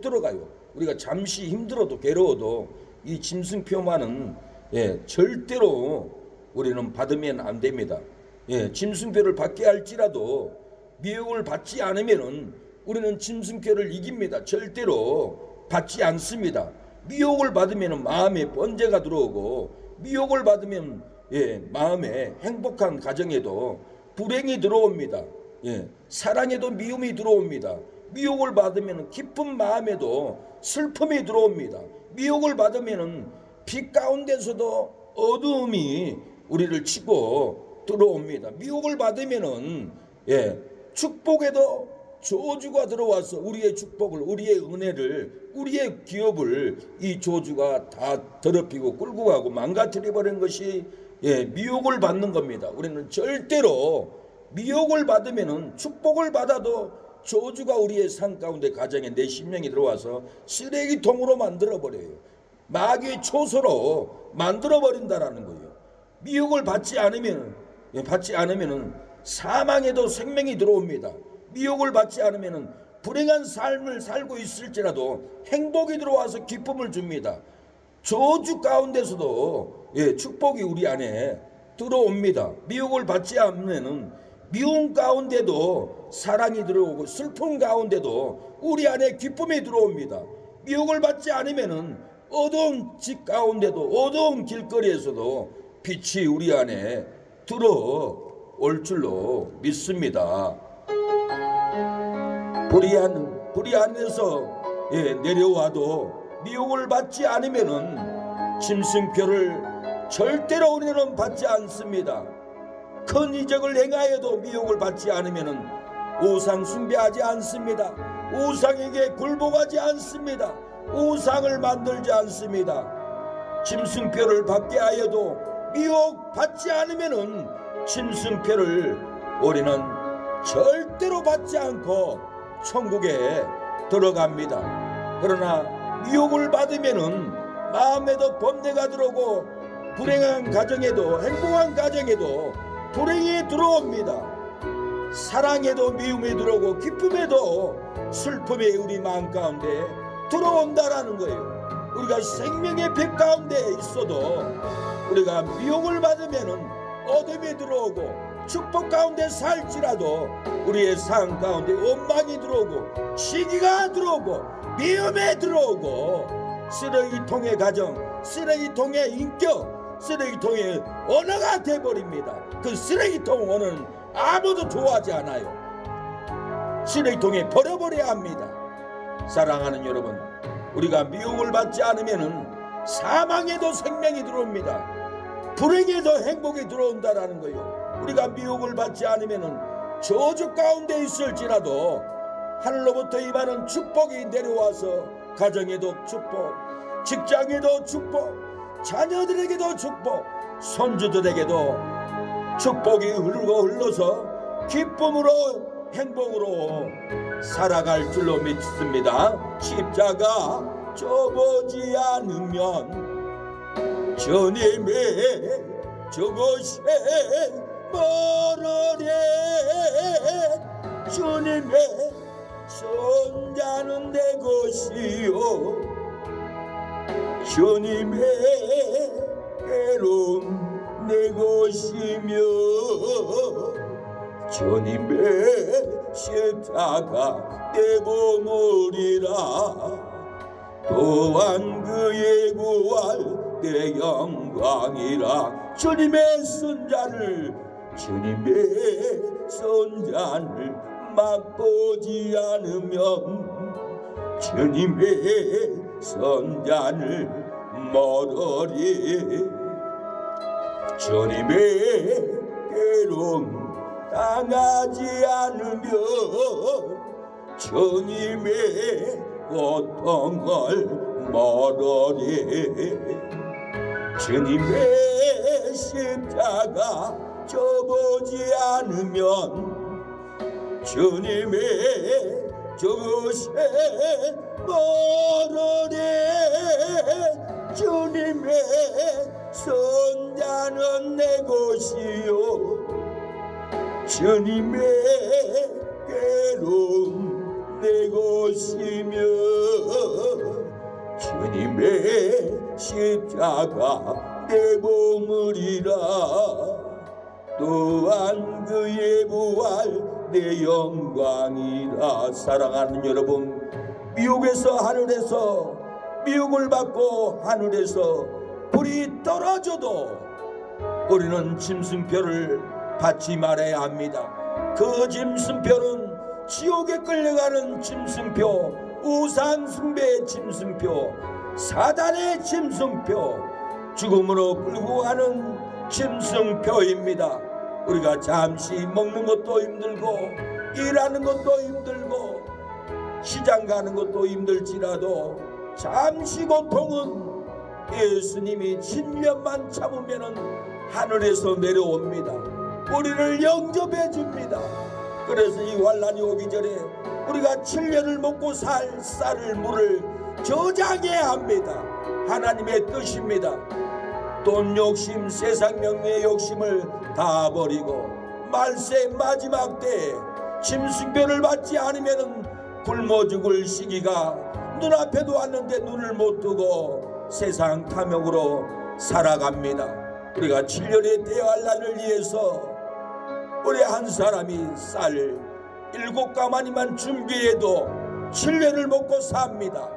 들어가요. 우리가 잠시 힘들어도 괴로워도 이 짐승표만은 예, 절대로 우리는 받으면 안 됩니다. 예, 짐승표를 받게 할지라도 미혹을 받지 않으면은 우리는 짐승표를 이깁니다. 절대로 받지 않습니다. 미혹을 받으면 마음에 번제가 들어오고 미혹을 받으면 예, 마음에 행복한 가정에도 불행이 들어옵니다. 예, 사랑에도 미움이 들어옵니다. 미혹을 받으면 기쁜 마음에도 슬픔이 들어옵니다. 미혹을 받으면 빛 가운데서도 어두움이 우리를 치고 들어옵니다. 미혹을 받으면은 예, 축복에도 저주가 들어와서 우리의 축복을 우리의 은혜를 우리의 기업을 이 저주가 다 더럽히고 끌고 가고 망가뜨려 버린 것이 예, 미혹을 받는 겁니다. 우리는 절대로 미혹을 받으면은 축복을 받아도 저주가 우리의 삶 가운데 가정에 내 심령이 들어와서 쓰레기통으로 만들어 버려요. 마귀의 초소로 만들어 버린다라는 거예요. 미혹을 받지 않으면 예, 받지 않으면은 사망에도 생명이 들어옵니다. 미혹을 받지 않으면은 불행한 삶을 살고 있을지라도 행복이 들어와서 기쁨을 줍니다. 저주 가운데서도 예, 축복이 우리 안에 들어옵니다. 미혹을 받지 않으면은 미움 가운데도 사랑이 들어오고 슬픔 가운데도 우리 안에 기쁨이 들어옵니다. 미혹을 받지 않으면은 어두운 집 가운데도 어두운 길거리에서도 빛이 우리 안에 들어올 줄로 믿습니다. 불의한 불의안에서 예, 내려와도 미혹을 받지 않으면은 짐승표를 절대로 우리는 받지 않습니다. 큰 이적을 행하여도 미혹을 받지 않으면은 우상 숭배하지 않습니다. 우상에게 굴복하지 않습니다. 우상을 만들지 않습니다. 짐승표를 받게 하여도 미혹 받지 않으면은 짐승표를 우리는 절대로 받지 않고 천국에 들어갑니다. 그러나 미혹을 받으면은 마음에도 범죄가 들어오고 불행한 가정에도 행복한 가정에도 불행이 들어옵니다. 사랑에도 미움이 들어오고 기쁨에도 슬픔이 우리 마음 가운데 들어온다라는 거예요. 우리가 생명의 빛 가운데 있어도 우리가 미혹을 받으면은 어둠이 들어오고 축복 가운데 살지라도 우리의 삶 가운데 원망이 들어오고 시기가 들어오고 미움에 들어오고 쓰레기통의 가정, 쓰레기통의 인격, 쓰레기통의 언어가 돼버립니다. 그 쓰레기통 언어는 아무도 좋아하지 않아요. 쓰레기통에 버려버려야 합니다. 사랑하는 여러분, 우리가 미움을 받지 않으면은 사망에도 생명이 들어옵니다. 불행에도 행복이 들어온다라는 거예요. 우리가 미움을 받지 않으면은 저주 가운데 있을지라도 하늘로부터 임하는 축복이 내려와서 가정에도 축복, 직장에도 축복, 자녀들에게도 축복, 손주들에게도 축복이 흐르고 흘러서 기쁨으로 행복으로 살아갈 줄로 믿습니다. 십자가 져보지 않으면 주님의 저곳에 멀어 주님의 십자가 내 보물이라. 또한 그의 구할 내 영광이라. 주님의 손자를 주님의 손자를 맛보지 않으면 주님의 손자를 멀어리. 주님의 괴로움 당하지 않으면 주님의 고통을 멀어리? 주님의 십자가 져보지 않으면 주님의 저곳에 멀어래 주님의 손자는 내 것이요 주님의 괴로움 내 것이며 주님의 십자가 내 보물이라. 또한 그의 부활 내 영광이라. 사랑하는 여러분 미국에서 하늘에서 미국을 받고 하늘에서 불이 떨어져도 우리는 짐승표를 받지 말아야 합니다. 그 짐승표는 지옥에 끌려가는 짐승표, 우상 숭배의 짐승표, 사단의 짐승표, 죽음으로 끌고 가는 짐승표입니다. 우리가 잠시 먹는 것도 힘들고 일하는 것도 힘들고 시장 가는 것도 힘들지라도 잠시 고통은 예수님이 7년만 참으면은 하늘에서 내려옵니다. 우리를 영접해 줍니다. 그래서 이 환란이 오기 전에 우리가 7년을 먹고 살 쌀을 물을 저장해야 합니다. 하나님의 뜻입니다. 돈 욕심, 세상 명예의 욕심을 다 버리고 말세 마지막 때에 짐승별을 받지 않으면은 굶어 죽을 시기가 눈앞에도 왔는데 눈을 못 뜨고 세상 탐욕으로 살아갑니다. 우리가 7년의 대환란을 위해서 우리 한 사람이 쌀 일곱 가마니만 준비해도 7년을 먹고 삽니다.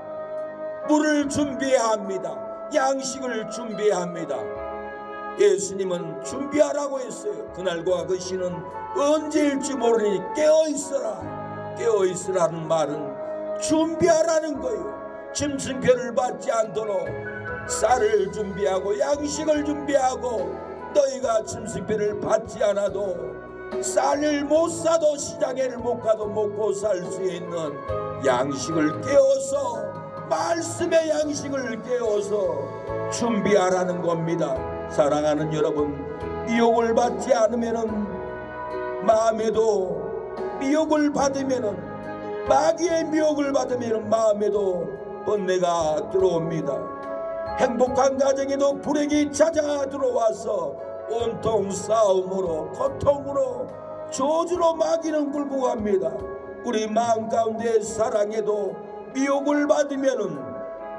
물을 준비해야 합니다. 양식을 준비해야 합니다. 예수님은 준비하라고 했어요. 그날과 그 시는 언제일지 모르니 깨어 있어라. 깨어 있으라는 말은 준비하라는 거예요. 짐승표를 받지 않도록 쌀을 준비하고 양식을 준비하고 너희가 짐승표를 받지 않아도 쌀을 못 사도 시장에를 못 가도 먹고 살 수 있는 양식을 깨워서 말씀의 양식을 깨워서 준비하라는 겁니다. 사랑하는 여러분, 미혹을 받지 않으면은 마음에도 미혹을 받으면은 마귀의 미혹을 받으면 마음에도 번뇌가 들어옵니다. 행복한 가정에도 불행이 찾아 들어와서 온통 싸움으로 고통으로 저주로 굴고 갑니다. 우리 마음 가운데 사랑에도 미혹을 받으면은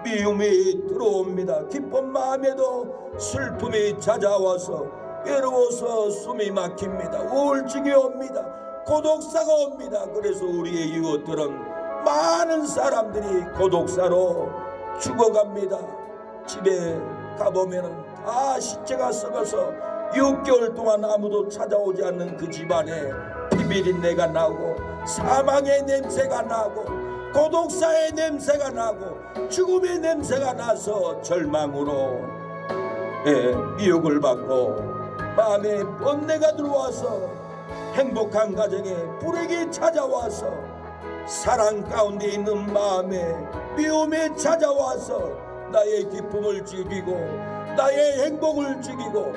미움이 들어옵니다. 기쁜 마음에도 슬픔이 찾아와서 외로워서 숨이 막힙니다. 우울증이 옵니다. 고독사가 옵니다. 그래서 우리의 이웃들은 많은 사람들이 고독사로 죽어갑니다. 집에 가보면은 다 시체가 썩어서 6개월 동안 아무도 찾아오지 않는 그 집안에 피비린내가 나고 사망의 냄새가 나고 고독사의 냄새가 나고 죽음의 냄새가 나서 절망으로 예, 미혹을 받고 마음에 번뇌가 들어와서 행복한 가정에 불행이 찾아와서 사랑 가운데 있는 마음에 미움이 찾아와서 나의 기쁨을 죽이고 나의 행복을 죽이고